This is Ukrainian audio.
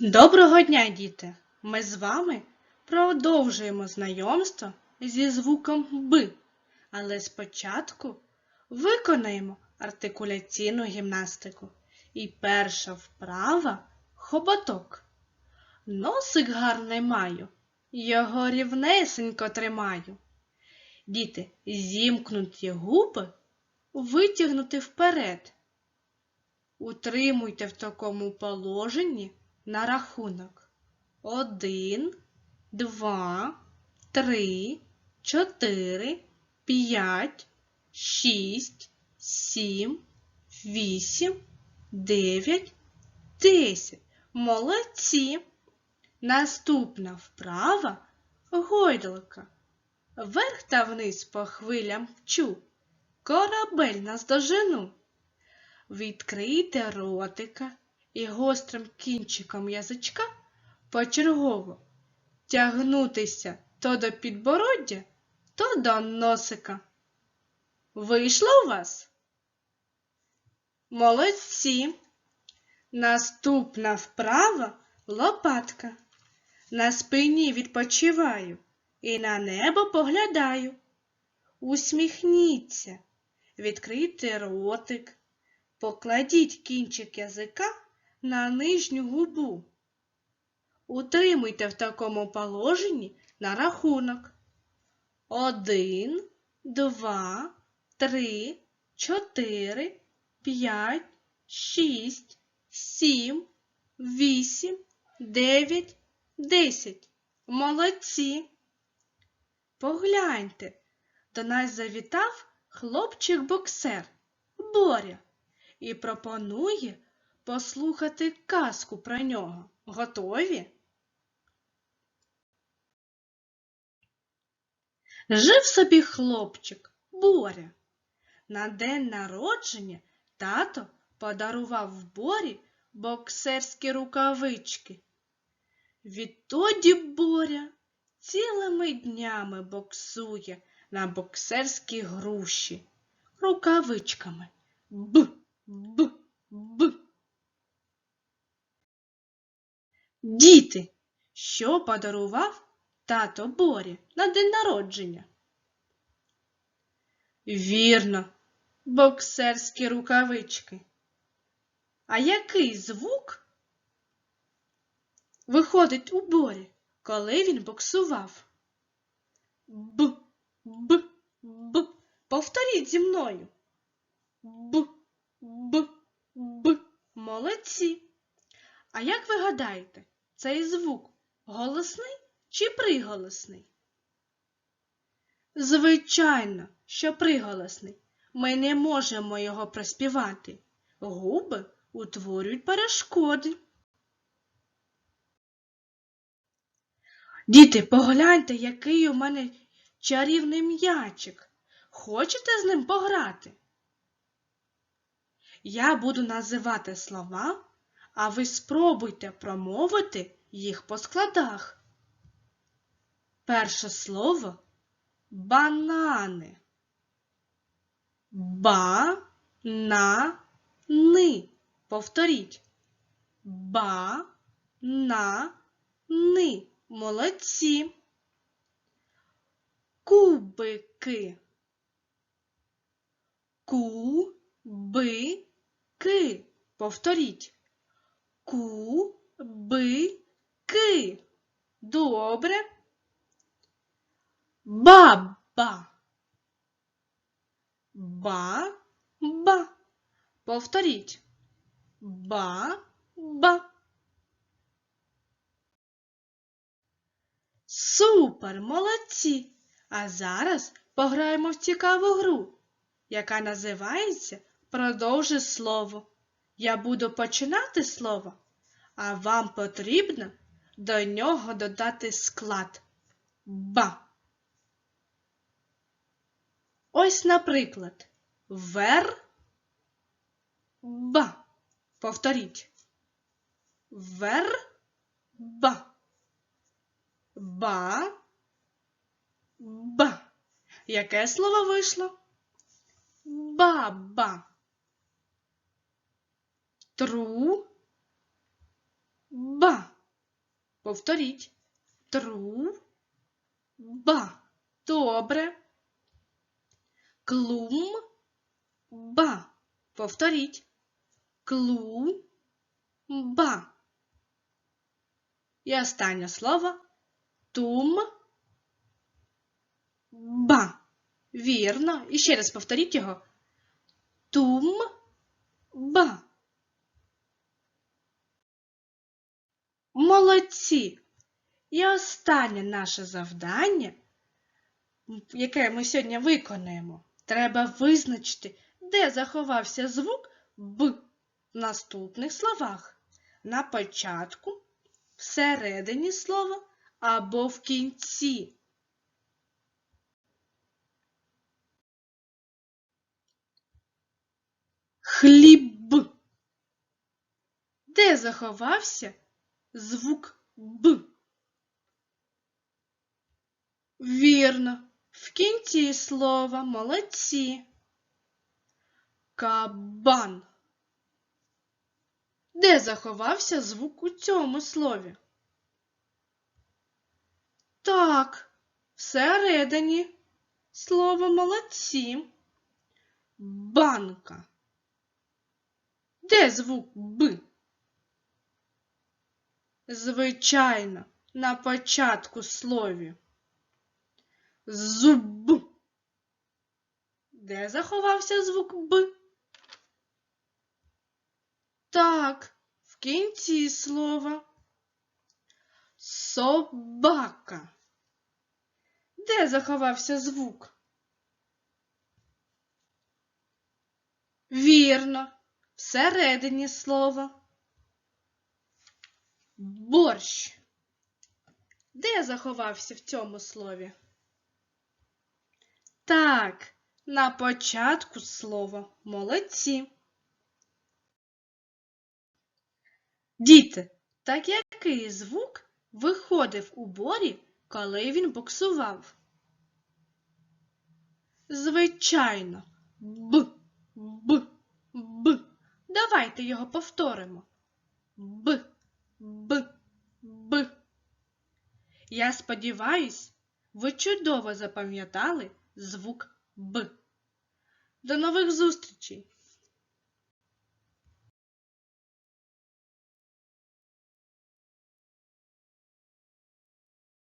Доброго дня, діти! Ми з вами продовжуємо знайомство зі звуком Б, але спочатку виконаємо артикуляційну гімнастику. І перша вправа хоботок. Носик гарний маю, його рівнесенько тримаю. Діти, зімкнуті губи витягнути вперед. Утримуйте в такому положенні на рахунок. Один, два, три, чотири, п'ять, шість, сім, вісім, дев'ять, десять. Молодці. Наступна вправа гойдалка. Вверх та вниз по хвилям вчу. Корабель наздожену. Відкрийте ротика і гострим кінчиком язичка почергово тягнутися то до підбороддя, то до носика. Вийшло у вас? Молодці! Наступна вправа лопатка. На спині відпочиваю і на небо поглядаю. Усміхніться, відкрийте ротик, покладіть кінчик язика на нижню губу. Утримуйте в такому положенні на рахунок. Один, два, три, чотири, п'ять, шість, сім, вісім, дев'ять, десять. Молодці. Погляньте, до нас завітав хлопчик-боксер Боря і пропонує послухати казку про нього. Готові? Жив собі хлопчик Боря. На день народження тато подарував Борі боксерські рукавички. Відтоді Боря цілими днями боксує на боксерські груші рукавичками. Б, б, б. Діти, що подарував тато Борі на день народження? Вірно, боксерські рукавички. А який звук виходить у Борі, коли він боксував? Б, б, б. Повторіть зі мною. Б, б, б. Молодці. А як ви гадаєте, цей звук голосний чи приголосний? Звичайно, що приголосний. Ми не можемо його проспівати. Губи утворюють перешкоди. Діти, погляньте, який у мене чарівний м'ячик. Хочете з ним пограти? Я буду називати слова, а ви спробуйте промовити їх по складах. Перше слово банани. Ба-на-ни. Повторіть. Ба-на-ни. Молодці. Кубики. Ку-би-ки. Повторіть. Ку-би-ки. Добре. Баба. Ба-ба. Повторіть. Ба-ба. Супер, молодці! А зараз пограємо в цікаву гру, яка називається Продовжи слово. Я буду починати слово, а вам потрібно до нього додати склад ба. Ось, наприклад, вер ба. Повторіть. Вер ба. Ба. Ба. Яке слово вийшло? Баба. Тру. Ба. Повторіть. Тру. Ба. Добре. Клум. Ба. Повторіть. Клу. Ба. І останнє слово. Тум. Ба. Вірно. І ще раз повторіть його. Тум. Ба. Молодці! І останнє наше завдання, яке ми сьогодні виконаємо, треба визначити, де заховався звук Б в наступних словах. На початку, всередині слова або в кінці. Хліб. Де заховався звук Б? Вірно, в кінці слова молодці. Кабан. Де заховався звук у цьому слові? Так, всередині слово молодці. Банка. Де звук Б? Звичайно, на початку слові. Зуб. Де заховався звук Б? Так, в кінці слова. Собака. Де заховався звук? Вірно, всередині слова. Борщ. Де заховався в цьому слові? Так, на початку слова. Молодці. Діти, так який звук виходив у борі, коли він буксував? Звичайно, б, б, б. Давайте його повторимо. Б, б, б. Я сподіваюсь, ви чудово запам'ятали звук Б. До нових зустрічей!